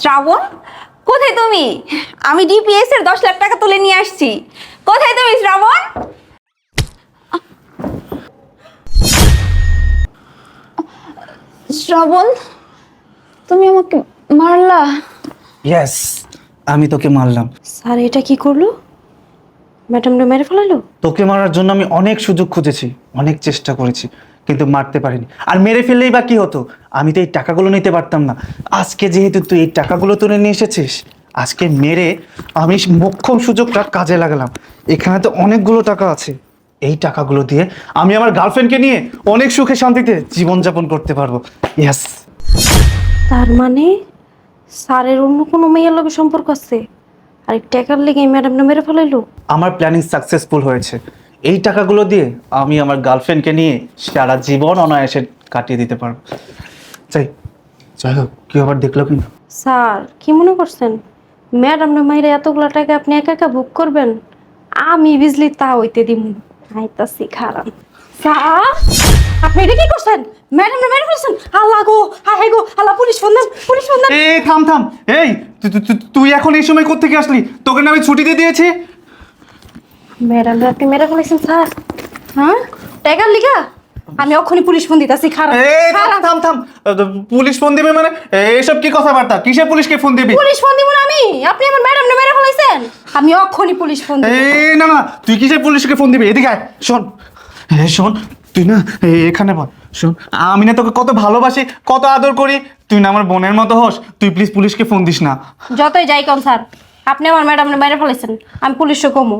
শ্রাবণ? কোথায় তুমি? আমি ডিপিএস এর দশ লাখ টাকা তুলে নিয়ে আসছি। কোথায় তুমি শ্রাবণ? শ্রাবণ তুমি আমাকে মারলা? ইয়েস আমি তোকে মারলাম। স্যার এটা কি করল? ম্যাডামটা মেরে ফেলালো? তোকে মারার জন্য আমি অনেক সুযোগ খুঁজেছি অনেক চেষ্টা করেছি। কিন্তু মারতে পারিনি। আর মেরে ফেললেই বা কি হতো? আমি তো এই টাকাগুলো নিতে পারতাম না। আজকে যেহেতু তুই এই টাকাগুলো তুলে নিয়ে এসেছিস আজকে মেরে আমি মোক্ষম সুযোগটা কাজে লাগালাম। এখানে তো অনেকগুলো টাকা আছে। এই টাকাগুলো দিয়ে আমি আমার গার্লফ্রেন্ডকে নিয়ে অনেক সুখে শান্তিতে জীবনযাপন করতে পারব। ইয়েস তার মানে স্যারের অন্য কোনো মেয়ের লগে সম্পর্ক আছে? আর এই টাকার লেগে ম্যাডামটা মেরে ফেলাইলো? আমার প্ল্যানিং সাকসেসফুল হয়েছে। এই টাকাগুলো দিয়ে আমি আমার গার্লফ্রেন্ডকে নিয়ে সারা জীবন অনায়াসে কাটিয়ে দিতে পারব। চাই যাই হোক কি আবার দেখল কি না স্যার কি মনে করছেন? ম্যাডাম না মাইরা এতগুলো টাকা আপনি একা একা বুক করবেন? আমি বিজলি তা হইতে দিমু। আইতাছি খারাপ। স্যার আপনি এটা কি করছেন? ম্যাডামটা মেরে ফেলছেন? আল্লাহ গো হাই গো আল্লাহ পুলিশ ফোন দেন পুলিশ ফোন দেন এই থাম থাম। এই তু- তু- তু- তুই এখন এই সময় কোথেকে আসলি? তোকে না আমি ছুটি দিয়ে দিয়েছি? ম্যাডাম আপনি মেরে ফেলেছেন স্যার? হ্যাঁ? টাকার লিগা? আমি অক্ষণি পুলিশ ফোন দিতেছি খারাপ। থাম থাম পুলিশ ফোন দিবে মানে? এইসব কি কথাবার্তা? কিসের পুলিশকে ফোন দিবি? পুলিশ ফোন দিব না আমি। আপনি আমার ম্যাডাম মেরে ফেলাইছেন। আমি অক্ষণি পুলিশ ফোন দিব। এই না না তুই কিসের পুলিশকে ফোন দিবি? এদিকে আয়। শোন। এই শোন তুই না এখানে বল। শোন আমি না তোকে কত ভালোবাসি কত আদর করি। তুই না আমার বোনের মতো হোস। তুই প্লিজ পুলিশকে ফোন দিস না। যতই যাই কম স্যার। আপনি আমার ম্যাডাম মেরে ফেলাইছেন আমি পুলিশও কমু।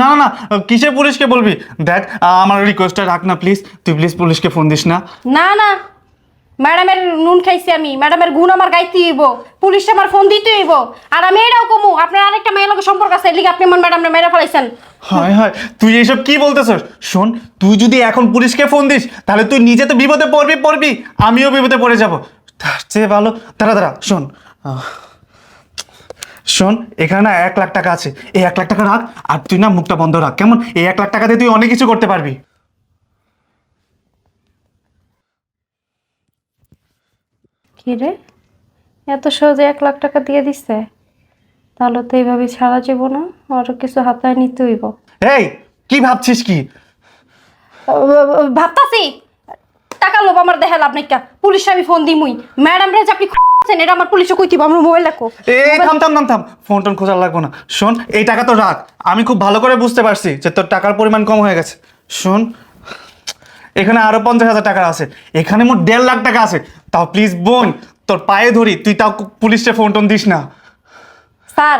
না না কিসের পুলিশকে বলবি? দেখ আমার রিকোয়েস্টটা রাখ না প্লিজ তুই প্লিজ পুলিশকে ফোন দিস না। না না। ম্যাডামের নুন খাইছি আমি। ম্যাডামের গুণ আমার গাইতে হইব। পুলিশ আমার ফোন দিতে হইব। আর আমি এটাও কমু। আপনার আরেকটা মেয়ের লগে সম্পর্ক আছে এর আপনি আমার ম্যাডাম মেরে ফেলাইছেন। হায় হায় তুই এইসব কি বলতেছস? শোন তুই যদি এখন পুলিশকে ফোন দিস তাহলে তুই নিজে তো বিপদে পড়বি পড়বি। আমিও বিপদে পড়ে যাব। তার চেয়ে ভালো দাঁড়া দাঁড়া শোন। আহ, শোন এখানে না এক লাখ টাকা আছে। এই এক লাখ টাকা রাখ আর তুই না মুখটা বন্ধ রাখ। কেমন? এই এক লাখ টাকা দিয়ে তুই অনেক কিছু করতে পারবি। কি রে? এত সহজে এক লাখ টাকা দিয়ে দিছে। তাহলে তো এইভাবে ছাড়া যাব না আরও কিছু হাতায় নিতে হইব এই কি ভাবছিস কি? ভাবতাছি? টাকা লোভ আমার দেখা লাভ নাই কা। পুলিশে আমি ফোন দিমুই। ম্যাডাম রে আপনি আছেন এটা আমার পুলিশে কইতিব আমার মোবাইল রাখো এই থাম থাম থাম থাম। ফোন টোন খোঁজার লাগবো না। শোন এই টাকা তো রাখ। আমি খুব ভালো করে বুঝতে পারছি যে তোর টাকার পরিমাণ কম হয়ে গেছে। শোন এখানে আরও পঞ্চাশ হাজার টাকা আছে। এখানে মোট দেড় লাখ টাকা আছে। তাও প্লিজ বোন তোর পায়ে ধরি তুই তাও পুলিশে ফোন টোন দিস না। স্যার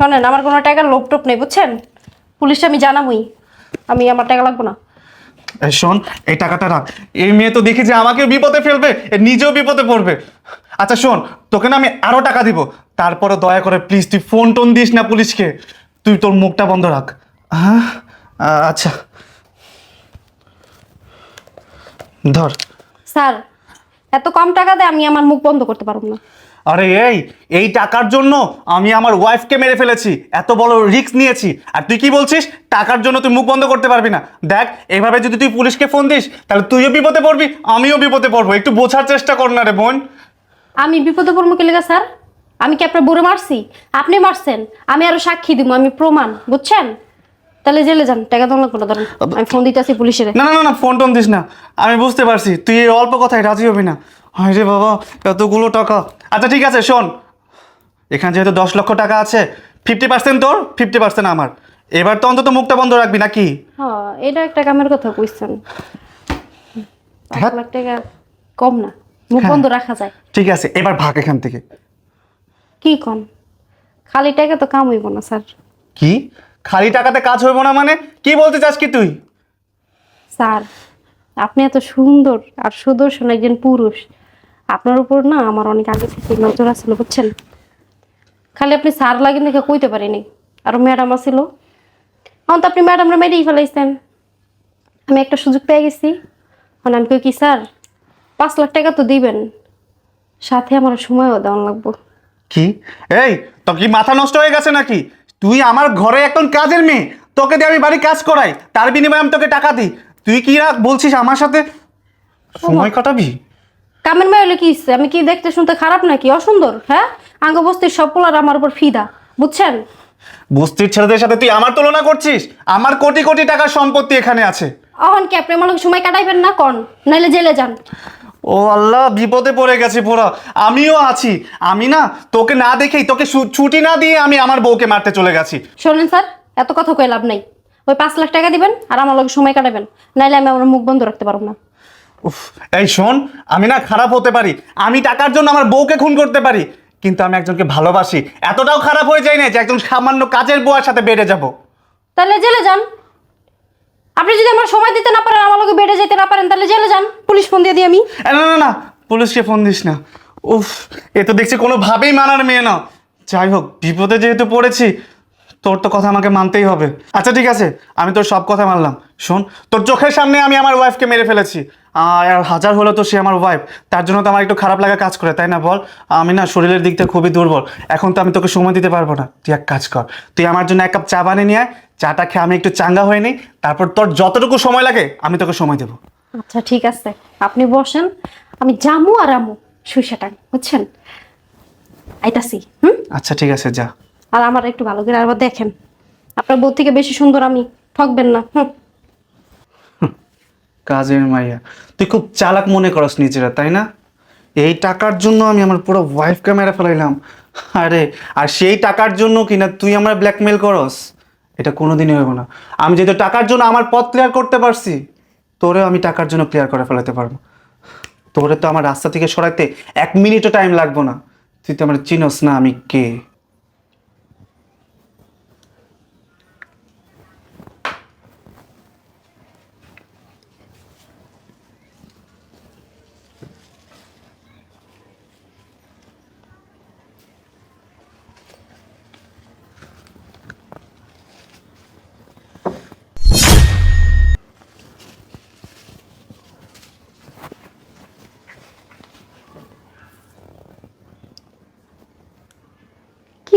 শোনেন আমার কোনো টাকার লোভ টোপ নেই বুঝছেন? পুলিশে আমি জানাবই আমি আমার টাকা লাগবো না। শোন, এই টাকাটা রাখ। এই মেয়ে তো দেখি যে আমাকেও বিপদে ফেলবে, এ নিজেও বিপদে পড়বে। আচ্ছা শোন, তোকে না আমি আরও টাকা দিব। তারপরে দয়া করে প্লিজ তুই ফোন টোন দিস না পুলিশকে। তুই তোর মুখটা বন্ধ রাখ। হ্যাঁ? আচ্ছা। ধর। স্যার, এত কম টাকা দিয়ে আমি আমার মুখ বন্ধ করতে পারব না। আরে এই এই টাকার জন্য আমি আমার ওয়াইফকে মেরে ফেলেছি। এত বড় রিস্ক নিয়েছি। আর তুই কি বলছিস? টাকার জন্য তুই মুখ বন্ধ করতে পারবি না। দেখ, এভাবে যদি তুই পুলিশকে ফোন দিস, তাহলে তুইও বিপদে পড়বি, আমিও বিপদে পড়ব। একটু বোঝার চেষ্টা কর না রে বোন। আমি বিপদে পড়ব কি লেগে, স্যার? আমি কি আপনার বুড়ো মারছি? আপনি মারছেন, আমি আরও সাক্ষী দিব আমি প্রমাণ, বুঝছেন? তাহলে জেলে যান টাকা তো লাগবে না ধরেন আমি ফোন দিতেছি পুলিশের। না না না ফোন টোন দিস না। আমি বুঝতে পারছি তুই এই অল্প কথায় রাজি হবি না। হায় রে বাবা এতগুলো টাকা। আচ্ছা ঠিক আছে শোন। এখানে যেহেতু দশ লক্ষ টাকা আছে ফিফটি পার্সেন্ট তোর ফিফটি পার্সেন্ট আমার। এবার তো অন্তত মুখটা বন্ধ রাখবি নাকি? হ্যাঁ এটা একটা কামের কথা কইছেন। পাঁচ হ্যাঁ। লাখ টাকা কম না মুখ বন্ধ রাখা যায়। ঠিক আছে এবার ভাগ এখান থেকে। কি কন? খালি টাকা তো কাম হইব না স্যার। কি? খালি টাকাতে কাজ হইব না মানে? কি বলতে চাস কি তুই? স্যার আপনি এত সুন্দর আর সুদর্শন একজন পুরুষ। আপনার উপর না আমার অনেক আগে থেকে নজর আসছিল বুঝছেন? খালি আপনি স্যার লাগেন দেখে কইতে পারিনি। আর ম্যাডাম আসছিল এখন তো আপনি ম্যাডামরা মেরেই ফেলাইছেন। আমি একটা সুযোগ পেয়ে গেছি। এখন আমি কই কি স্যার পাঁচ লাখ টাকা তো দিবেন। সাথে আমার সময়ও দেওয়ান লাগবো। কি? এই তো কি মাথা নষ্ট হয়ে গেছে নাকি? তুই আমার ঘরে এখন কাজের মেয়ে তোকে দিয়ে আমি বাড়ি কাজ করাই তার বিনিময়ে আমি তোকে টাকা দিই। তুই কি না বলছিস আমার সাথে? সময় কাটাবি? কামের মেয়ে হলে কি ইচ্ছে? আমি কি দেখতে শুনতে খারাপ নাকি? অসুন্দর হ্যাঁ? আঙ্গ বস্তির সব পোলার আমার উপর ফিদা বুঝছেন? বস্তির ছেলেদের সাথে তুই আমার তুলনা করছিস? আমার কোটি কোটি টাকার সম্পত্তি এখানে আছে। অহন কি আপনি আমার সময় কাটাইবেন না কন? নাইলে জেলে যান। ও আল্লাহ বিপদে পড়ে গেছে পুরো আমিও আছি। আমি না তোকে না দেখেই তোকে ছু- ছুটি না দিয়ে আমি আমার বউকে মারতে চলে গেছি। শোনেন স্যার এত কথা কই লাভ নাই। ওই পাঁচ লাখ টাকা দিবেন আর আমার লগে সময় কাটাবেন। নাইলে আমি আমার মুখ বন্ধ রাখতে পারব না। উফ এই শোন আমি না খারাপ হতে পারি। আমি টাকার জন্য আমার বউকে খুন করতে পারি। কিন্তু আমি একজনকে ভালোবাসি। এতটাও খারাপ হয়ে যায় না যে একজন সামান্য কাজের বউয়ের সাথে বেড়ে যাব। তাহলে জেলে যান। আপনি যদি আমার সময় দিতে না পারেন, আমার লোকে বেড়ে যেতে না পারেন, তাহলে জেলে যান। পুলিশ ফোন দিয়ে দিই আমি। না না না, পুলিশকে ফোন দিস না। উফ, এ তো দেখছি কোনোভাবেই মানার মেয়ে না। যাই হোক, বিপদে যেহেতু পড়েছি তোর তো কথা আমাকে মানতেই হবে। আচ্ছা ঠিক আছে আমি তোর সব কথা মানলাম। শোন তোর চোখের সামনে আমি আমার ওয়াইফকে মেরে ফেলেছি। আর হাজার হলো তো সে আমার ওয়াইফ তার জন্য তো আমার একটু খারাপ লাগা কাজ করে তাই না বল? আমি না শরীরের দিক থেকে খুবই দুর্বল। এখন তো আমি তোকে সময় দিতে পারব না। তুই এক কাজ কর তুই আমার জন্য এক কাপ চা বানিয়ে নিয়ে আয়। চাটা খেয়ে আমি একটু চাঙ্গা হয়ে নিই। তারপর তোর যতটুকু সময় লাগে আমি তোকে সময় দেবো। আচ্ছা ঠিক আছে। আপনি বসেন। আমি জামু আর আমু। সুইসাটাং বুঝছেন? আইতাছি হুম? আচ্ছা ঠিক আছে যা। আর আমার একটু ভালো করে। আবার দেখেন, আপনার বউ থেকে বেশি সুন্দর আমি ঠকবেন না, হুম। কাজের মাইয়া, তুই খুব চালাক মনে করস নিজেরা, তাই না? এই টাকার জন্য আমি আমার পুরো ওয়াইফকে মেরে ফেলাইলাম। আরে, আর সেই টাকার জন্য কিনা তুই আমার ব্ল্যাকমেল করস? এটা কোনোদিনই হইব না। আমি যেহেতু টাকার জন্য আমার পথ ক্লিয়ার করতে পারছি, তোরেও আমি টাকার জন্য ক্লিয়ার করে ফেলাতে পারব। তোরে তো আমার রাস্তা থেকে সরাইতে এক মিনিটও টাইম লাগবো না। তুই তো আমার চিনস না আমি কে।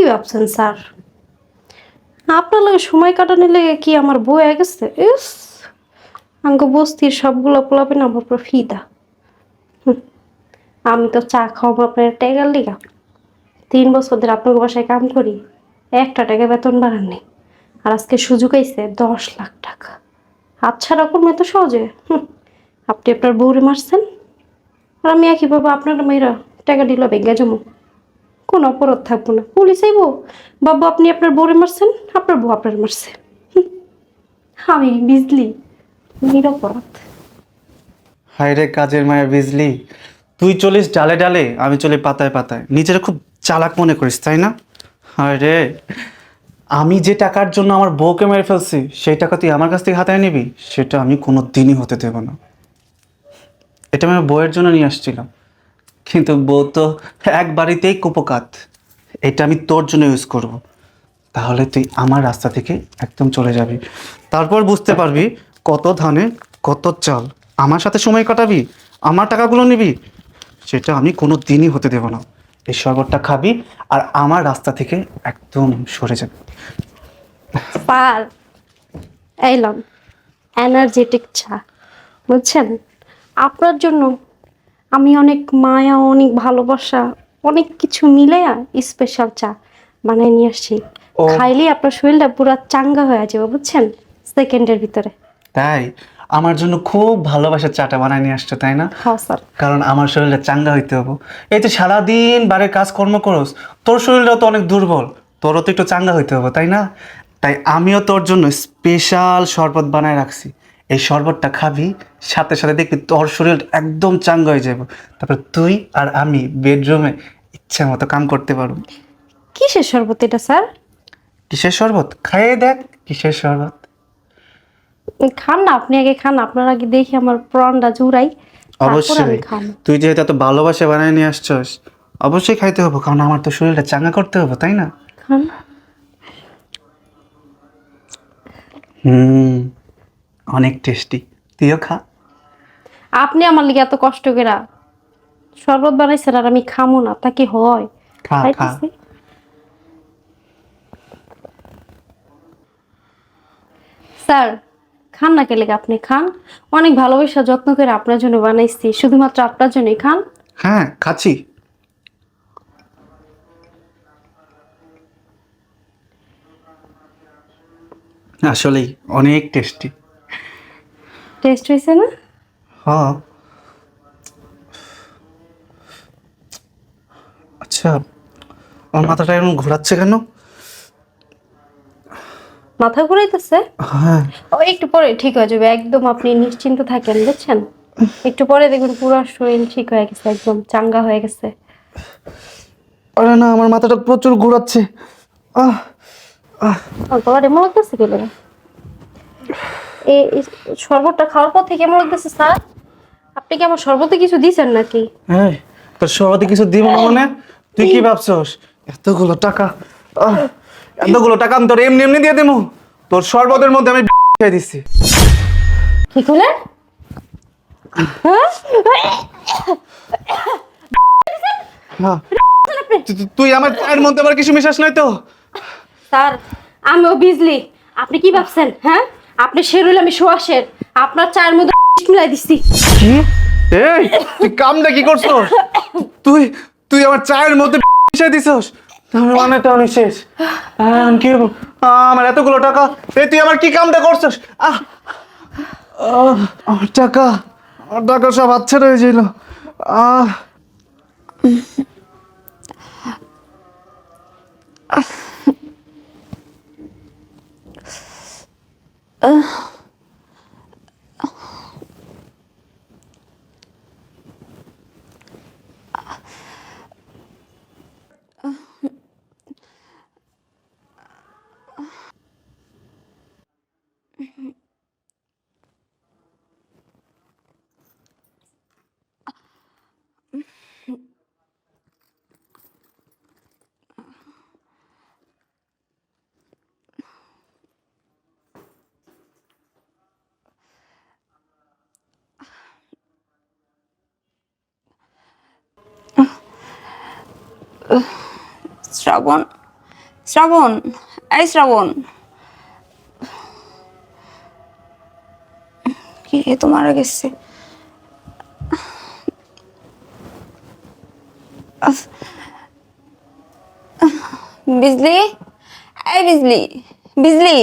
ভাবছেন স্যার? আপনার লাগে সময় কাটানোর লেগে কি আমার বই হয়ে গেছে? ইস! আঙ্গ বস্তির সবগুলো পোলাপেন আমার উপর ফিদা। আমি তো চা খাওয়াবো আপনার টেগার লিগা। তিন বছর ধরে আপনার বাসায় কাম করি একটা টাকা বেতন বাড়াননি আর আজকে সুযোগ আইছে দশ লাখ টাকা। আচ্ছা রকম এত সহজে। হুম, আপনি আপনার বউরে মারছেন? আর আমি একইভাবে আপনার মেয়েরা টাকা দিল বেঙ্গা জমো কোন অপরাধ থাকব না। পুলিশ আইব? বাবু, আপনি আপনার বউরে মারছেন? আপনার বউ আপনার মারছে। আমি বিজলি, নিরপরাধ। হায় রে কাজের মায়া বিজলি, তুই চলিস ডালে ডালে, আমি চলি পাতায় পাতায়। নিজেরা খুব চালাক মনে করিস, তাই না? হায় রে, আমি যে টাকার জন্য আমার বউকে মেরে ফেলছি, সেই টাকা তুই আমার কাছ থেকে হাতায় নিবি? সেটা আমি কোনো দিনই হতে দেব না। এটা আমি বউয়ের জন্য নিয়ে আসছিলাম। কিন্তু বউ তো এক বাড়িতেই কুপকাত। এটা আমি তোর জন্য ইউজ করব। তাহলে তুই আমার রাস্তা থেকে একদম চলে যাবি। তারপর বুঝতে পারবি কত ধানে, কত চাল। আমার সাথে সময় কাটাবি, আমার টাকাগুলো নিবি। সেটা আমি কোনো দিনই হতে দেব না। এই শরবতটা খাবি আর আমার রাস্তা থেকে একদম সরে যাবে। পার এনার্জেটিক চা। বুঝছেন? আপনার জন্য আমি অনেক মায়া অনেক ভালোবাসা অনেক কিছু মিলে স্পেশাল চা বানাই নিয়ে আসছি। খাইলে আপনার শরীরটা পুরো চাঙ্গা হয়ে যাবে বুঝছেন? সেকেন্ডের ভিতরে। তাই? আমার জন্য খুব ভালোবাসার চাটা বানায় নিয়ে আসছো তাই না? হ্যাঁ স্যার। কারণ আমার শরীরটা চাঙ্গা হইতে হবে। এই তো সারাদিন বাড়ির কাজকর্ম করস তোর শরীরটাও তো অনেক দুর্বল। তোরও তো একটু চাঙ্গা হইতে হবে তাই না? তাই আমিও তোর জন্য স্পেশাল শরবত বানায় রাখছি। এই শরবতটা খাবি সাথে সাথে দেখবি তোর শরীর একদম চাঙ্গা হয়ে যাবে। তারপর তুই আর আমি বেডরুমে ইচ্ছা মতো কাম করতে পারব। কিসের শরবত এটা স্যার? কিসের শরবত? খাইয়ে দেখ কিসের শরবত। খান না আপনি আগে খান আপনার আগে দেখি আমার প্রাণটা জুড়াই অবশ্যই। তুই যেহেতু এত ভালোবাসে বানায় নিয়ে আসছস অবশ্যই খাইতে হবে কারণ আমার তো শরীরটা চাঙ্গা করতে হবে তাই না? খান। হুম। অনেক টেস্টি। তুইও খা। আপনি আমার লিগে এত কষ্ট করে শরবত বানাইছেন আর আমি খামো না তা কি হয়? খা খা। খাইতেছি। স্যার খান না কে লেগে আপনি খান। অনেক ভালোবাসা যত্ন করে আপনার জন্য বানাইছি শুধুমাত্র আপনার জন্যই খান। হ্যাঁ খাচ্ছি। আসলেই অনেক টেস্টি। টেস্ট হয়েছে না? হ্যাঁ। আচ্ছা আমার মাথাটা এরকম ঘোরাচ্ছে কেন? মাথা ঘুরাইতেছে? হ্যাঁ। ও একটু পরে ঠিক হয়ে যাবে একদম আপনি নিশ্চিন্ত থাকেন বুঝছেন? একটু পরে দেখবেন পুরো শরীর ঠিক হয়ে গেছে একদম চাঙ্গা হয়ে গেছে। আরে না আমার মাথাটা প্রচুর ঘোরাচ্ছে। আহ আহ। তোমার এমন লাগতেছে কেন? এই শরবতটা খাওয়ার পর থেকে এমন লাগতেছে স্যার? আপনি কি আমার শরবতে কিছু দিয়েছেন নাকি? এই তোর সবাতে কিছু দিব না মানে? তুই কি ভাবছস? এতগুলো টাকা আহ, এতগুলো টাকা আমি তোর এমনি এমনি দিয়ে দেবো তোর শরবতের মধ্যে আমি খেয়ে দিচ্ছি কি করলেন? হ্যাঁ। হ্যাঁ। তু- তু- তুই আমার চায়ের মধ্যে আবার কিছু মিশাস নাই তো? স্যার আমিও বিজলি। আপনি কি ভাবছেন হ্যাঁ? আপনি শেরুল আমি সোয়াশের আপনার চায়ের মধ্যে মিলাই দিচ্ছি কি? এই তুই কামটা কি করছস? তুই তুই আমার চায়ের মধ্যে মিশাই দিছস? মানে তো অনেক শেষ। কি আমার এতগুলো টাকা। এই তুই আমার কি কামটা করছস? আহ, আমার টাকা আমার টাকা সব আচ্ছা রয়ে যাইল। আহ। 嗯、শ্রাবণ। শ্রাবণ, এই শ্রাবণ। কি রে তো মারা গেছে বিজলি? এই বিজলি বিজলি।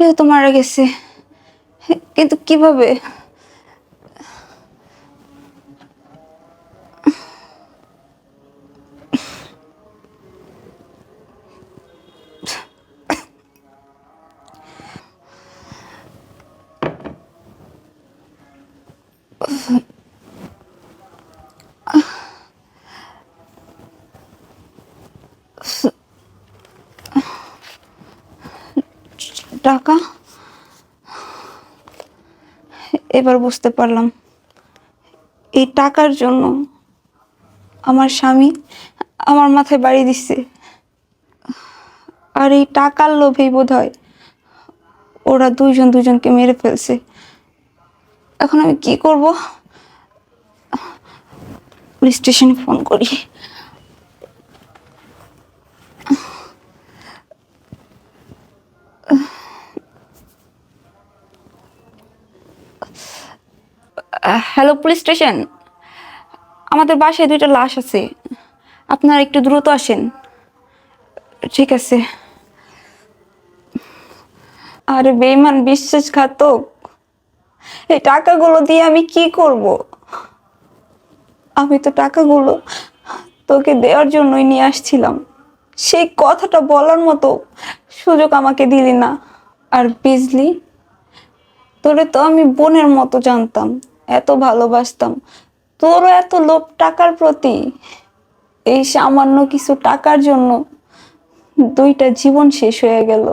এ গেছে কিন্তু কীভাবে? টাকা? এবার বুঝতে পারলাম। এই টাকার জন্য আমার স্বামী আমার মাথায় বাড়ি দিচ্ছে আর এই টাকার লোভেই বোধ হয় ওরা দুইজন দুজনকে মেরে ফেলছে। এখন আমি কি করব? পুলিশ স্টেশনে ফোন করি। হ্যালো পুলিশ স্টেশন আমাদের বাসায় দুইটা লাশ আছে। আপনারা একটু দ্রুত আসেন। ঠিক আছে। আরে বেইমান বিশ্বাসঘাতক। এই টাকাগুলো দিয়ে আমি কি করব? আমি তো টাকাগুলো তোকে দেওয়ার জন্যই নিয়ে আসছিলাম। সেই কথাটা বলার মতো সুযোগ আমাকে দিলি না। আর বিজলি, তোরে তো আমি বোনের মতো জানতাম। এত ভালোবাসতাম। তোরও এত লোভ টাকার প্রতি? এই সামান্য কিছু টাকার জন্য দুইটা জীবন শেষ হয়ে গেল।